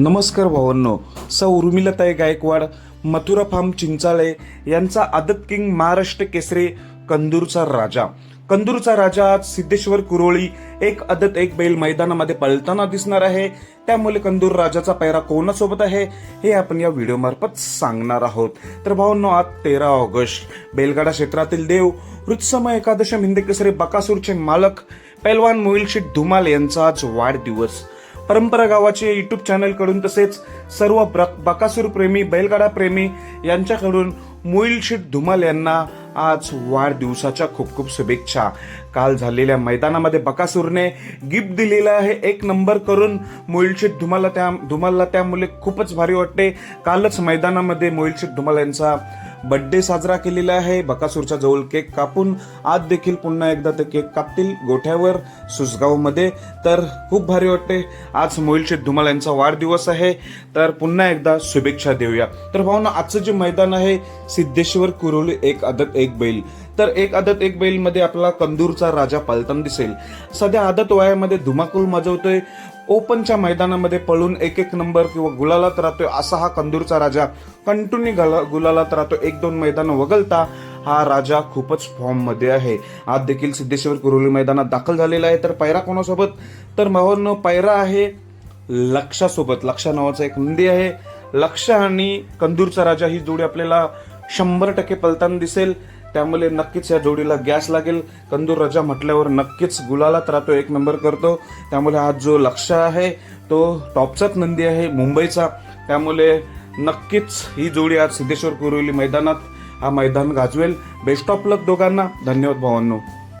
नमस्कार भावांनो सौ उर्मिलाताई गायकवाड मथुरा फार्म चिंचाळे यांचा आदत किंग महाराष्ट्र केसरी कंदूरचा राजा. कंदूरचा राजा आज सिद्धेश्वर कुरोळी एक आदत एक बैल मैदानामध्ये पळताना दिसणार आहे. त्यामुळे कंदूर राजाचा पैरा कोणासोबत आहे हे आपण या व्हिडिओ मार्फत सांगणार आहोत. तर भावांनो आज तेरा ऑगस्ट बेलगाडा क्षेत्रातील देव हृत्समय एकादशम हिंदकेसरी बकासूरचे मालक पैलवान मोहिल धुमाल यांचा आज वाढदिवस. परंपरा गावाचे यूट्यूब चॅनलकडून तसेच सर्व ब्र- बकासूर प्रेमी बैलगाडा प्रेमी यांच्याकडून मुईलशीट धुमाल यांना आज वाढदिवसाच्या खूप खूप शुभेच्छा. काल झालेल्या मैदानामध्ये बकासूरने गिफ्ट दिलेला आहे. एक नंबर करून मोईल धुमाला त्या धुमालला त्यामुळे खूपच भारी वाटते. कालच मैदानामध्ये मोईल धुमाल यांचा बर्थडे साजरा केलेला आहे. बकासूरच्या जवळ केक कापून आज देखील पुन्हा एकदा ते केक कापतील गोठ्यावर सुसगावमध्ये. तर खूप भारी वाटते. आज मोहिलशेठ धुमाल यांचा वाढदिवस आहे. तर पुन्हा एकदा शुभेच्छा देऊया. तर भावना आजचं जे मैदान आहे सिद्धेश्वर कुरोली एक आदत एक बैल. तर एक आदत एक बैलमध्ये आपला कंदूरचा राजा पलताना दिसेल. सध्या आदत वयामध्ये धुमाकूल माजवतोय. ओपनच्या मैदानामध्ये पळून एक एक नंबर किंवा गुलालात राहतोय असा हा कंदूरचा राजा. कंटिन्यू गुलालात राहतो. एक दोन मैदान वगळता हा राजा खूपच फॉर्ममध्ये आहे. आज देखील सिद्धेश्वर कुरुली मैदानात दाखल झालेला आहे. तर पैरा कोणासोबत? तर भावांनो पैरा आहे लक्षासोबत. लक्षा नावाचा एक नंदी आहे. लक्ष आणि कंदूरचा राजा ही जोडी आपल्याला शंभर टक्के पलताना दिसेल. त्यामुळे नक्कीच या जोडीला गॅस लागेल. कंदूर रजा म्हटल्यावर नक्कीच गुलालात राहतो एक नंबर करतो. त्यामुळे आज जो लक्ष आहे तो टॉपचाच नंदी आहे मुंबईचा. त्यामुळे नक्कीच ही जोडी आज सिद्धेश्वर कुरुली मैदानात हा मैदान गाजवेल. बेस्ट ऑफ लक दोघांना. धन्यवाद भावांनो.